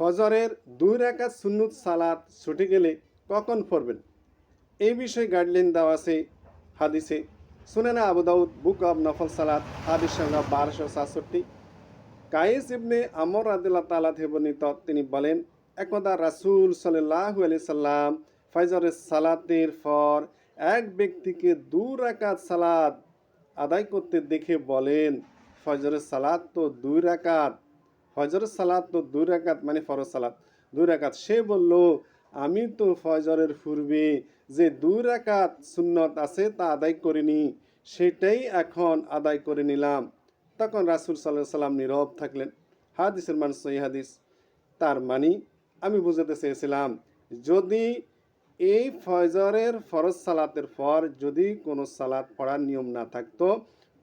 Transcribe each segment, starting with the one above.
ফজরের দুই রাকাত সুন্নত সালাত ছুটে গেলে কখন পড়বেন? এই বিষয়ে গাইডলাইন দেওয়া আছে হাদিসে। সুনেনা আবু দাউদ, বুক অব নফল সালাত, হাদিস সংখ্যা বারোশো সাতষট্টি। কায়েস ইবনে আমর আদিল্লা তালা বর্ণিত, তিনি বলেন, একদা রাসূল সাল্লাহ আলি সাল্লাম ফজরের সালাতের পর এক ব্যক্তিকে দু রাকাত সালাদ আদায় করতে দেখে বলেন, ফজরের সালাত তো দুই রাকাত। ফজরের সালাত তো দুই রাকাত মানে ফরজ সালাত, দুই রাকাত। সে বলল, আমি তো ফজরের পূর্বে যে দুই রাকাত সুন্নত আছে তা আদায় করিনি, সেটাই এখন আদায় করে নিলাম। তখন রাসুল সাল্লাহ সাল্লাম নীরব থাকলেন। হাদিসের মান সহি হাদিস। তার মানি, আমি বুঝাতে চেয়েছিলাম, যদি এই ফজরের ফরজ সালাতের পর যদি কোনো সালাত পড়ার নিয়ম না থাকতো,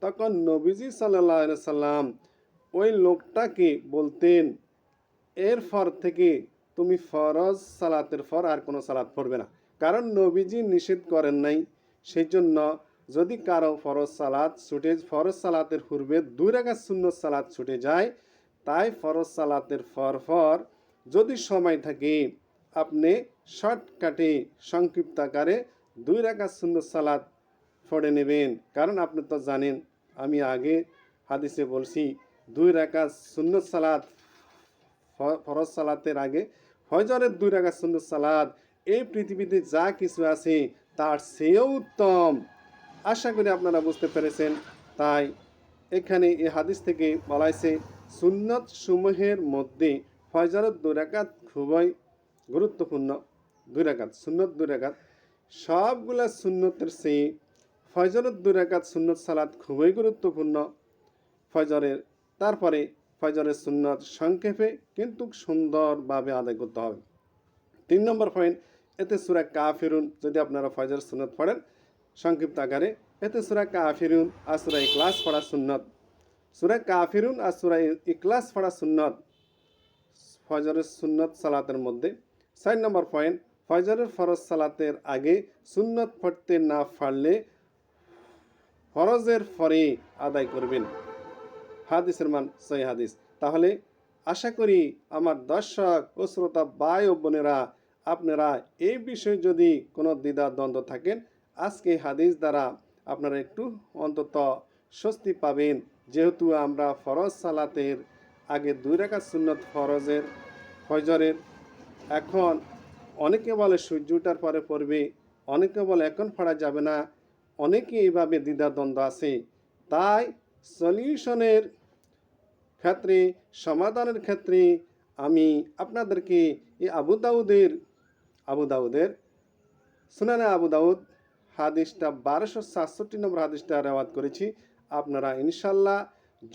তখন নবীজি সাল্লাহ সাল্লাম ওই লোকটাকে বলতেন, এর পর থেকে তুমি ফরজ সালাতের পর আর কোনো সালাত পড়বে না। কারণ নবীজি নিষেধ করেন নাই। সেই জন্য যদি কারও ফরজ সালাত ছুটে, ফরজ সালাতের পূর্বে দুই রাকাত শূন্য সালাত ছুটে যায়, তাই ফরজ সালাতের ফর ফর যদি সময় থাকে, আপনি শর্টকাটে, সংক্ষিপ্ত আকারে দুই রাকাত শূন্য সালাত পড়ে নেবেন। কারণ আপনি তো জানেন, আমি আগে হাদিসে বলছি দুই রাকাত শূন্য সালাদ ফরজ সালাতের আগে ফজরের দুই রাকাত শূন্য সালাত, এই পৃথিবীতে যা কিছু আছে তার চেয়েও উত্তম। আশা করি আপনারা বুঝতে পেরেছেন। তাই এখানে এই হাদিস থেকে বলা হয়েছে, সুন্নত সমূহের মধ্যে ফজরের দুই রাকাত খুবই গুরুত্বপূর্ণ। দুই রাকাত, সুন্নত দুই রাকাত, সবগুলা সুন্নতের চেয়ে ফজরের দুই রাকাত সুন্নত সালাত খুবই গুরুত্বপূর্ণ। ফজরের তারপরে ফজরের সুন্নত সংক্ষেপে কিন্তু সুন্দরভাবে আদায় করতে হবে। তিন নম্বর পয়েন্ট এতে সুরা কাফিরুন, যদি আপনারা ফজর সুন্নত পড়েন, সংক্ষিপ্ত আকারে, এতে সুরা কাফিরুন আর সুরা ইকলাস পড়া সুন্নত। সুরা কাফিরুন আর সুরা ইকলাস পড়া সুন্নত, ফজরের সুন্নত সালাতের মধ্যে। চার নম্বর পয়েন্ট ফজরের ফরজ সালাতের আগে সুন্নত পড়তে না পারলে ফরজের পরে আদায় করবেন। হাদিসের মান, সহি হাদিস। তাহলে আশা করি আমার দর্শক ও শ্রোতা, ভাই ও বোনেরা, আপনারা এই বিষয়ে যদি কোনো দ্বিধা দ্বন্দ্ব থাকেন, আজকে হাদিস দ্বারা আপনারা একটু অন্তত স্বস্তি পাবেন। যেহেতু আমরা ফরজ সালাতের আগে দুই রেখা সুন্নত ফরজের, ফজরের। এখন অনেকে বলে সূর্য ওঠার পরে পড়বে, অনেকে বলে এখন পড়া যাবে না। অনেকে এইভাবে দ্বিধাদ্বন্দ্ব আছে। তাই সলিউশনের ক্ষেত্রে, সমাধানের ক্ষেত্রে আমি আপনাদেরকে এই আবু দাউদের আবু দাউদের, সুনানে আবু দাউদ হাদিসটা বারোশো সাতষট্টি নম্বর হাদিসটা রেওয়াত করেছি। আপনারা ইনশাল্লাহ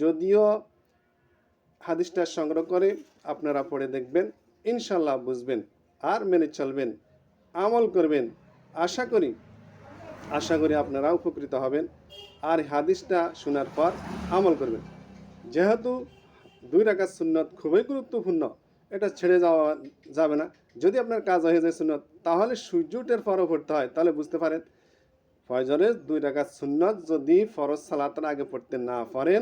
যদিও হাদিসটা সংগ্রহ করে আপনারা পড়ে দেখবেন, ইনশাল্লাহ বুঝবেন আর মেনে চলবেন, আমল করবেন। আশা করি আশা করি আপনারা উপকৃত হবেন আর হাদিসটা শোনার পর আমল করবেন। যেহেতু দুই রাকাত সুন্নত খুবই গুরুত্বপূর্ণ, এটা ছেড়ে যাওয়া যাবে না। যদি আপনার কাজ হয়ে যায় সুন্নত, তাহলে সূর্য উঠের পরও পড়তে হয়, তাহলে বুঝতে পারেন। ফজরের দুই রাকাত সুন্নত যদি ফরজ সালাতের আগে পড়তে না পারেন,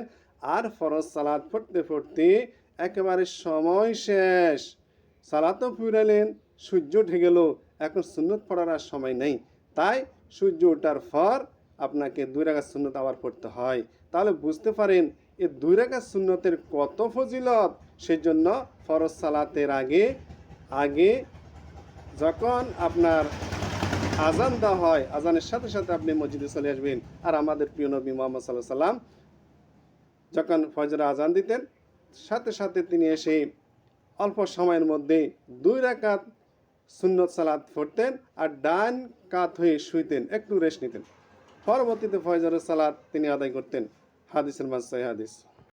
আর ফরজ সালাত পড়তে পড়তে একেবারে সময় শেষ। সালাতও ফুরালেন সূর্য উঠে গেল, এখন সুন্নত পড়ার আর সময় নেই। তাই সূর্য ওঠার পর আপনাকে দুই রাকাত সুন্নত আবার পড়তে হয়। তাহলে বুঝতে পারেন এই দুই রাকাত সুন্নতের কত ফজিলত? সেই জন্য ফরজ সালাতের আগে আগে যখন আপনার আজান দেওয়া হয়, আজানের সাথে সাথে আপনি মসজিদে চলে আসবেন। আর আমাদের প্রিয় নবী মোহাম্মদ সাল্লাহ সাল্লাম যখন ফজরে আজান দিতেন, সাথে সাথে তিনি এসে অল্প সময়ের মধ্যে দুই রাকাত সুন্নত সালাত পড়তেন আর ডান কাত হয়ে শুইতেন, একটু রেস্ট নিতেন। পরবর্তীতে ফজরের সালাত তিনি আদায় করতেন। হাদিসের মাঝ হাদিস।